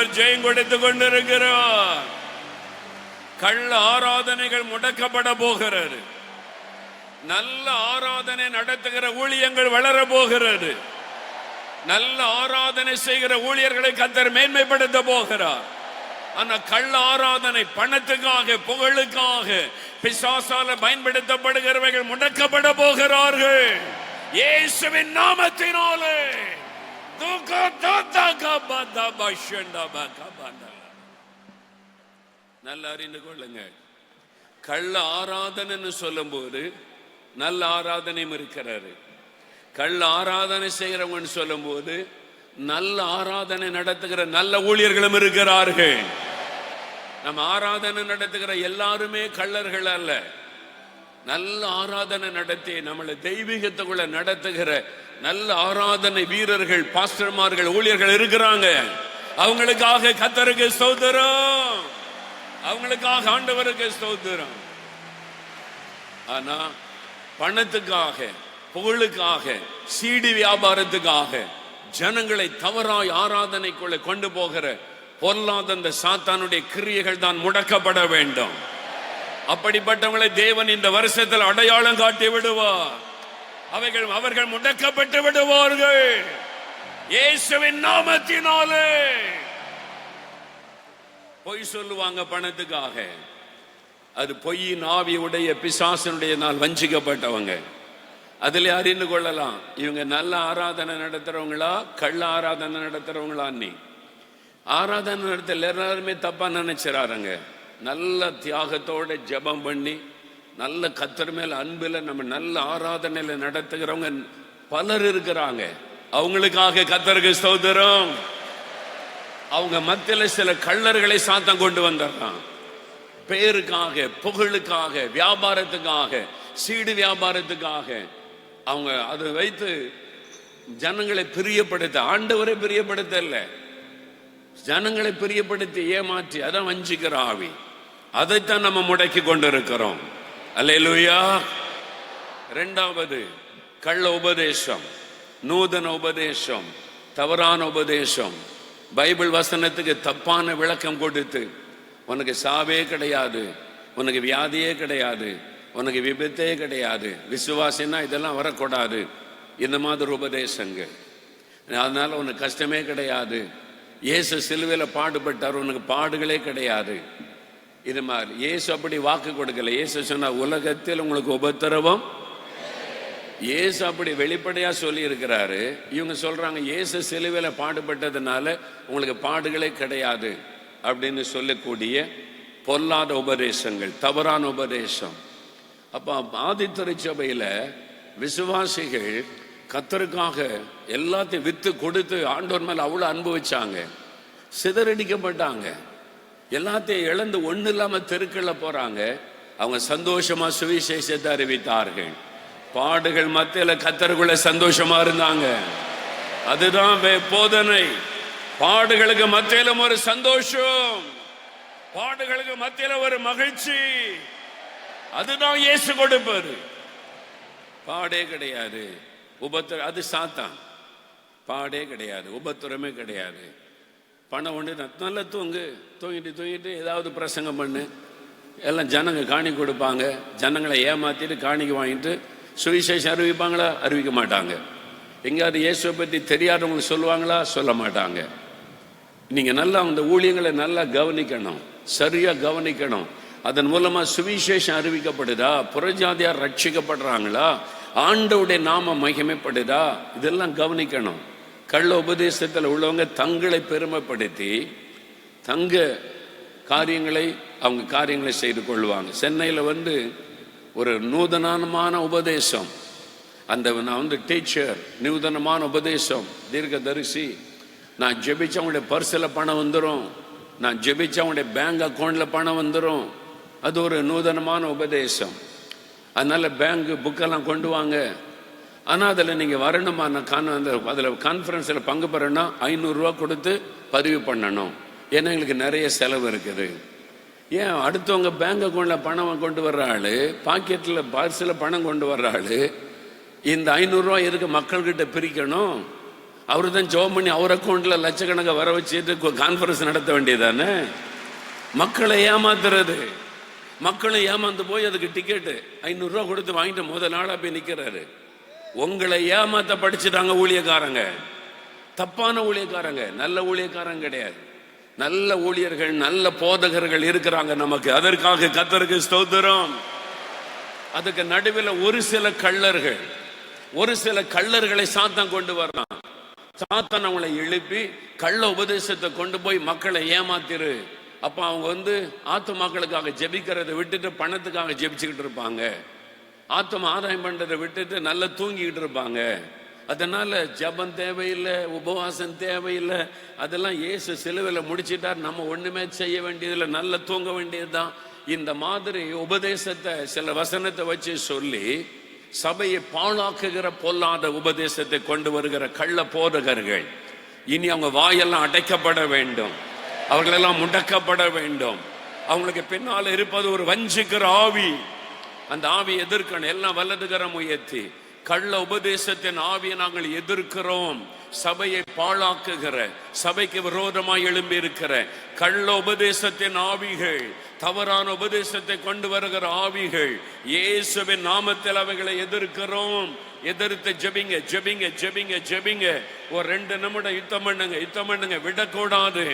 அவர் ஜெயம் கொடுத்து கொண்டிருக்கிறார். கள்ள ஆராதனைகள் முடக்கப்பட போகிறது. நல்ல ஆராதனை நடத்துகிற ஊழியங்கள் வளர போகிறது. நல்ல ஆராதனை செய்கிற ஊழியர்களை கத்தர் மேன்மைப்படுத்த போகிறார். ஆனா கள்ள ஆராதனை பணத்துக்காக புகழுக்காக பிசாசால பயன்படுத்தப்படுகிறவர்கள் முடக்கப்பட போகிறார்கள். இயேசுவின் நாமத்தினாலே. நல்லா அறிந்து கொள்ளுங்க. கள்ள ஆராதனைன்னு சொல்லும் போது நல்ல ஆராதனையும் இருக்கிறாரு. கள்ள ஆராதனை செய்கிறவங்கன்னு சொல்லும்போது நல்ல ஆராதனை நடத்துகிற நல்ல ஊழியர்களும் இருக்கிறார்கள். நம்ம ஆராதனை நடத்துகிற எல்லாருமே கள்ளர்கள் அல்ல. நல்ல ஆராதனை நடத்தி நம்மளை தெய்வீகத்துக்குள்ள நடத்துகிற நல்ல ஆராதனை வீரர்கள் பாஸ்டர்மார்கள் ஊழியர்கள் இருக்கிறாங்க. அவங்களுக்காக கத்தருக்கு ஸ்தோத்திரம். அவங்களுக்காக ஆண்டவருக்கு ஸ்தோத்திரம். ஆனா பணத்துக்காக புகழுக்காக சீடி வியாபாரத்துக்காக ஜனங்களை தவறாய் ஆராதனைக்குள்ள கொண்டு போகிற பொருளாத அந்த சாத்தானுடைய கிரியைகள் தான் முடக்கப்பட வேண்டும். அப்படிப்பட்டவங்களை தேவன் இந்த வருஷத்தில் அடையாளம் காட்டி விடுவார். அவைகள் அவர்கள் முடக்கப்பட்டு விடுவார்கள். இயேசுவின் நாமத்தினாலே. பொய் சொல்லுவாங்க பணத்துக்காக. அது பொய்யின் ஆவியுடைய பிசாசனுடைய நாள் வஞ்சிக்கப்பட்டவங்க. அதுல அறிந்து கொள்ளலாம்? இவங்க நல்ல ஆராதனை நடத்துறவங்களா? கள்ள ஆராதனை நடத்துறவங்களா நீ ஆராதனை நடத்தல எல்லாருமே தப்பா நினைச்சிடாருங்க நல்ல தியாகத்தோட ஜெபம் பண்ணி நல்ல கத்தர் மேல அன்புல நம்ம நல்ல ஆராதனையில நடத்துகிறவங்க பலர் இருக்கிறாங்க. அவங்களுக்காக கத்தருக்கு ஸ்தோத்திரம். அவங்க மத்தியில சில கள்ளர்களை சாத்தம் கொண்டு வந்துடுறான். பேருக்காக புகழுக்காக வியாபாரத்துக்காக சீடு வியாபாரத்துக்காக. அவங்க அதை வைத்து ஜனங்களை பிரியப்படுத்த ஆண்டவரை பிரியப்படுத்தல ஜனங்களை பிரியப்படுத்தி ஏமாற்றி அதான் வஞ்சிக்கிற ஆவி. அதைத்தான் நம்ம முடக்கி கொண்டிருக்கிறோம். அல்லேலூயா. ரெண்டாவது கள்ள உபதேசம் நூதன உபதேசம் தவறான உபதேசம். பைபிள் வசனத்துக்கு தப்பான விளக்கம் கொடுத்து உனக்கு சாவே கிடையாது உனக்கு வியாதியே கிடையாது உனக்கு விபத்தே கிடையாது விசுவாசின்னா இதெல்லாம் வரக்கூடாது. இந்த மாதிரி உபதேசங்கள். அதனால உனக்கு கஷ்டமே கிடையாது. இயேசு சிலுவையில் பாடுபட்டார் உனக்கு பாடுகளே கிடையாது. இது மாதிரி இயேசு அப்படி வாக்கு கொடுக்கல. இயேசு சொன்ன உலகத்தில் உங்களுக்கு உபத்திரவம் இயேசு அப்படி வெளிப்படையா சொல்லி இருக்கிறாரு இவங்க சொல்றாங்க இயேசு சிலுவையில் பாடுபட்டதுனால உங்களுக்கு பாடுகளே கிடையாது. அப்படின்னு சொல்லக்கூடிய பொல்லாத உபதேசங்கள் தவறான உபதேசம். அப்போ ஆதி சபையில விசுவாசிகள் கத்தருக்காக எல்லாத்தையும் வித்து கொடுத்து ஆண்டோர் மேல அவ்வளவு அனுபவிச்சாங்க சிதறடிக்கப்பட்டாங்க. எல்லாத்தையும் இழந்து ஒன்றும் இல்லாமல் தெருக்கள்ல போகிறாங்க அவங்க சந்தோஷமாக சுவிசேஷத்தை அறிவித்தார்கள். பாடுகள் மத்தியில் கத்தருக்குள்ள சந்தோஷமா இருந்தாங்க. அதுதான் போதனை. பாடுகளுக்கு மத்தியிலும் ஒரு சந்தோஷம். பாடுகளுக்கு மத்தியில் ஒரு மகிழ்ச்சி. அதுதான் இயேசு கொடுப்பாரு பாடே கிடையாது. உபத்திர அது சாத்தான். பாடே கிடையாது. உபத்திரமே கிடையாது. பணம் ஒன்று நல்லா தூங்கு. தூங்கிட்டு தூங்கிட்டு ஏதாவது பிரசங்கம் பண்ணு. எல்லாம் ஜனங்க காணி கொடுப்பாங்க. ஜனங்களை ஏமாற்றிட்டு காணிக்கு வாங்கிட்டு சுவிசேஷம் அறிவிப்பாங்களா? அறிவிக்க மாட்டாங்க. எங்கேயாவது இயேசுவை பற்றி தெரியாதவங்களுக்கு சொல்லுவாங்களா? சொல்ல மாட்டாங்க. நீங்கள் நல்லா அந்த ஊழியங்களை நல்லா கவனிக்கணும். சரியாக கவனிக்கணும். அதன் மூலமாக சுவிசேஷம் அறிவிக்கப்படுதா? புறஜாதியார் ரட்சிக்கப்படுறாங்களா? ஆண்டவுடைய நாம மகிமைப்படுதா? இதெல்லாம் கவனிக்கணும். கள்ள உபதேசத்தில் உள்ளவங்க தங்களை பெருமைப்படுத்தி தங்க காரியங்களை அவங்க காரியங்களை செய்து கொள்வாங்க. சென்னையில் வந்து ஒரு நூதனமான உபதேசம். அந்த நான் வந்து டீச்சர் நூதனமான உபதேசம். தீர்க்கதரிசி நான் ஜெபிச்ச அவங்களுடைய பர்ஸில் பணம் வந்துடும் நான் ஜெபிச்ச அவங்களுடைய பேங்க் அக்கௌண்ட்டில் பணம் வந்துடும் அது ஒரு நூதனமான உபதேசம். அதனால் பேங்க் புக்கெல்லாம் கொண்டு வாங்க. ஆனால் அதில் நீங்கள் வரணுமா? நான் கான் அந்த அதில் கான்ஃபரன்ஸில் பங்கு பெறணும்னா ஐநூறுரூவா கொடுத்து பதிவு பண்ணணும். ஏன்னா எங்களுக்கு நிறைய செலவு இருக்குது. ஏன்? அடுத்தவங்க பேங்க் அக்கௌண்ட்டில் பணம் கொண்டு வர்ற ஆள் பாக்கெட்டில் பார்சலில் பணம் கொண்டு வர்ற ஆள் இந்த ஐநூறுரூவா எதுக்கு மக்கள்கிட்ட பிரிக்கணும்? அவர் தான் ஜோம் பண்ணி அவர் அக்கௌண்ட்டில் லட்சக்கணக்கை வர வச்சுட்டு கான்ஃபரன்ஸ் நடத்த வேண்டியதானே மக்களை ஏமாத்துறது. மக்களை ஏமாந்து போய் அதுக்கு டிக்கெட்டு ஐநூறுரூவா கொடுத்து வாங்கிட்டு முதல் நாளாக போய் நிற்கிறாரு உங்களை ஏமாத்த படிச்சுட்டாங்க ஊழியக்காரங்க. தப்பான ஊழியக்காரங்க. நல்ல ஊழியக்காரங்க கிடையாது. நல்ல ஊழியர்கள் நல்ல போதகர்கள் இருக்கிறாங்க நமக்கு. அதற்காக கத்தருக்கு ஸ்தோத்திரம். அதுக்கு நடுவில் ஒரு சில கள்ளர்கள் ஒரு சில கள்ளர்களை சாத்தான் கொண்டு வரலாம் சாத்தான் அவங்களை எழுப்பி கள்ள உபதேசத்தை கொண்டு போய் மக்களை ஏமாத்திரு. அப்போ அவங்க வந்து ஆத்து மக்களுக்காக ஜெபிக்கிறதை விட்டுட்டு பணத்துக்காக ஜெபிச்சுக்கிட்டு இருப்பாங்க. ஆத்தம் ஆதாயம் பண்ணுறதை விட்டுட்டு நல்லா தூங்கிக்கிட்டு இருப்பாங்க. அதனால ஜெபம் தேவையில்லை உபவாசம் தேவையில்லை. அதெல்லாம் இயேசு சிலுவையில் முடிச்சிட்டார். நம்ம ஒன்றுமே செய்ய வேண்டியதில்லை நல்லா தூங்க வேண்டியதுதான். இந்த மாதிரி உபதேசத்தை சில வசனத்தை வச்சு சொல்லி சபையை பாழாக்குகிற பொல்லாத உபதேசத்தை கொண்டு வருகிற கள்ள போதகர்கள் இனி அவங்க வாயெல்லாம் அடைக்கப்பட வேண்டும். அவர்களெல்லாம் முடக்கப்பட வேண்டும். அவங்களுக்கு பின்னால் இருப்பது ஒரு வஞ்சிக்கிற ஆவி. அந்த ஆவி எதிர்க்கணும் எல்லாம் வலதுகரம் முயற்சி கள்ள உபதேசத்தின் ஆவியை நாங்கள் எதிர்க்கிறோம். சபையை பாழாக்குகிற சபைக்கு விரோதமாய் எழும்பி இருக்கிற கள்ள உபதேசத்தின் ஆவிகள் தவறான உபதேசத்தை கொண்டு வருகிற ஆவிகள் இயேசுவின் நாமத்தில் அவைகளை எதிர்க்கிறோம். எதிர்த்து ஜெபிங்க ஜெபிங்க ஜெபிங்க ஜெபிங்க. ஒரு ரெண்டு நிமிடம் யுத்தம் பண்ணுங்க யுத்தம் பண்ணுங்க விடக்கூடாது.